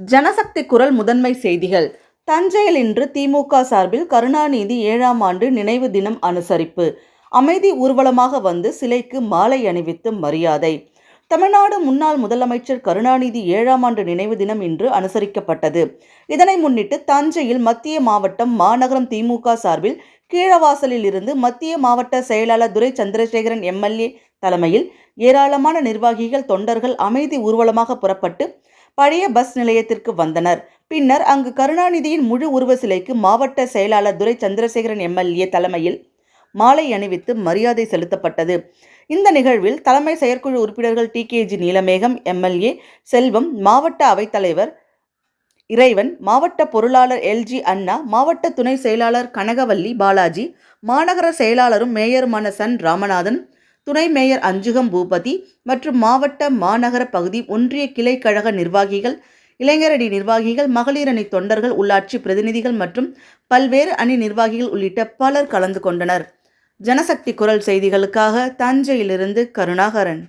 ஜனசக்தி குரல் முதன்மை செய்திகள். தஞ்சையில் இன்று திமுக சார்பில் கருணாநிதி ஏழாம் ஆண்டு நினைவு தினம் அனுசரிப்பு. அமைதி ஊர்வலமாக வந்து சிலைக்கு மாலை அணிவித்து மரியாதை. தமிழ்நாடு முன்னாள் முதலமைச்சர் கருணாநிதி ஏழாம் ஆண்டு நினைவு தினம் இன்று அனுசரிக்கப்பட்டது. இதனை முன்னிட்டு தஞ்சையில் மத்திய மாவட்டம் மாநகரம் திமுக சார்பில் கீழவாசலில் இருந்து மத்திய மாவட்ட செயலாளர் துரை சந்திரசேகரன் எம்எல்ஏ தலைமையில் ஏராளமான நிர்வாகிகள் தொண்டர்கள் அமைதி ஊர்வலமாக புறப்பட்டு பழைய பஸ் நிலையத்திற்கு வந்தனர். பின்னர் அங்கு கருணாநிதியின் முழு உருவ சிலைக்கு மாவட்ட செயலாளர் துரை சந்திரசேகரன் எம்எல்ஏ தலைமையில் மாலை அணிவித்து மரியாதை செலுத்தப்பட்டது. இந்த நிகழ்வில் தலைமை செயற்குழு உறுப்பினர்கள் T K G Neelamegam MLA Selvam மாவட்ட அவைத்தலைவர் இறைவன் மாவட்ட பொருளாளர் எல்ஜி அண்ணா மாவட்ட துணை செயலாளர் கனகவல்லி பாலாஜி மாநகர செயலாளரும் மேயருமான சன் ராமநாதன் துணை மேயர் அஞ்சுகம் பூபதி மற்றும் மாவட்ட மாநகர பகுதி ஒன்றிய கிளை கழக நிர்வாகிகள் இளைஞரணி நிர்வாகிகள் மகளிர் அணி தொண்டர்கள் உள்ளாட்சி பிரதிநிதிகள் மற்றும் பல்வேறு அணி நிர்வாகிகள் உள்ளிட்ட பலர் கலந்து கொண்டனர். ஜனசக்தி குரல் செய்திகளுக்காக தஞ்சையிலிருந்து கருணாகரன்.